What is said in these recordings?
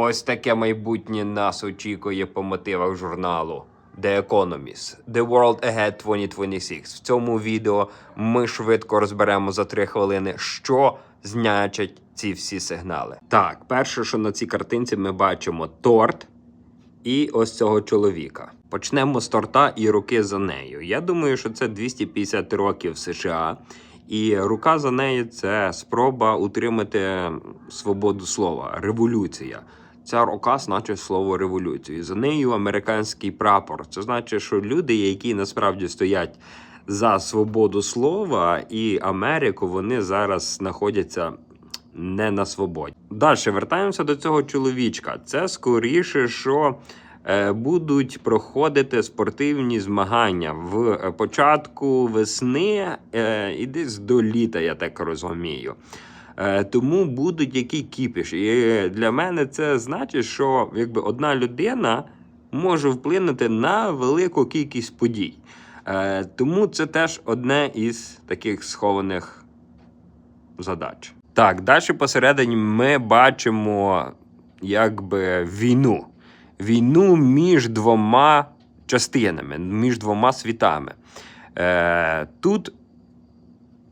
Ось таке майбутнє нас очікує по мотивах журналу The Economist The World Ahead 2026. В цьому відео ми швидко розберемо за три хвилини, що значать ці всі сигнали. Так, перше, що на цій картинці ми бачимо торт і ось цього чоловіка. Почнемо з торта і руки за нею. Я думаю, що це 250 років США. І рука за нею це спроба утримати свободу слова, революція. Ця рука значить слово революцію. За нею американський прапор. Це значить, що люди, які насправді стоять за свободу слова і Америку, вони зараз знаходяться не на свободі. Далі вертаємося до цього чоловічка. Це скоріше, що е, будуть проходити спортивні змагання в е, початку весни е, і десь до літа, я так розумію. Е, Тому будуть які кіпіш. І для мене це значить, що якби одна людина може вплинути на велику кількість подій. Е, Тому це теж одне із таких схованих задач. Так, далі посередині ми бачимо якби війну. Війну між двома частинами, між двома світами. Е, тут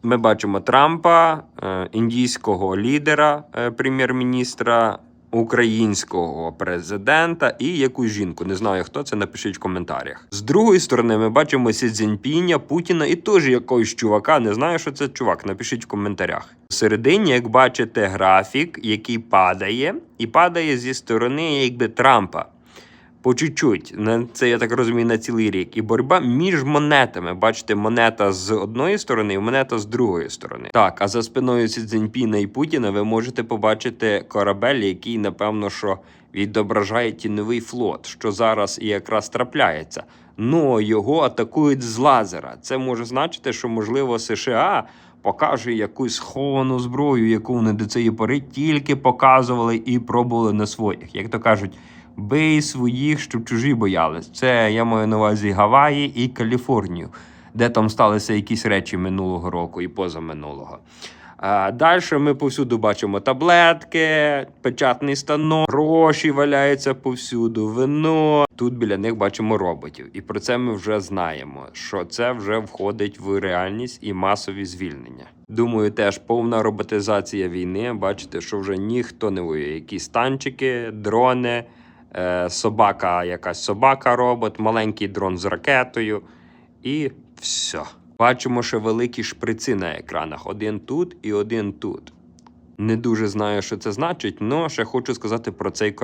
ми бачимо Трампа, е, індійського лідера, е, прем'єр-міністра, українського президента і якусь жінку. Не знаю хто це. Напишіть в коментарях. З другої сторони, ми бачимо Сі Цзіньпіня, Путіна і теж якогось чувака. Не знаю, що це чувак. Напишіть в коментарях. Всередині, як бачите, графік, який падає, і падає зі сторони якби Трампа. По чуть-чуть, на це я так розумію, на цілий рік. І боротьба між монетами. Бачите, монета з одної сторони і монета з другої сторони. Так, а за спиною Сі Цзіньпіна і Путіна ви можете побачити корабель, який, напевно, що відображає тіньовий флот, що зараз і якраз трапляється. Ну його атакують з лазера. Це може значити, що можливо США. Покаже якусь сховану зброю, яку вони до цієї пори тільки показували і пробували на своїх. Як то кажуть, бий своїх, щоб чужі боялись. Це я маю на увазі Гаваї і Каліфорнію, де там сталися якісь речі минулого року і позаминулого. А далі ми повсюду бачимо таблетки, печатний станок, гроші валяються повсюду, вино. Тут біля них бачимо роботів. І про це ми вже знаємо, що це вже входить в реальність і масові звільнення. Думаю, теж повна роботизація війни. Бачите, що вже ніхто не воює. Якісь танчики, дрони, собака, якась собака-робот, маленький дрон з ракетою. І все. Бачимо, що великі шприци на екранах. Один тут і один тут. Не дуже знаю, що це значить, але ще хочу сказати про цей.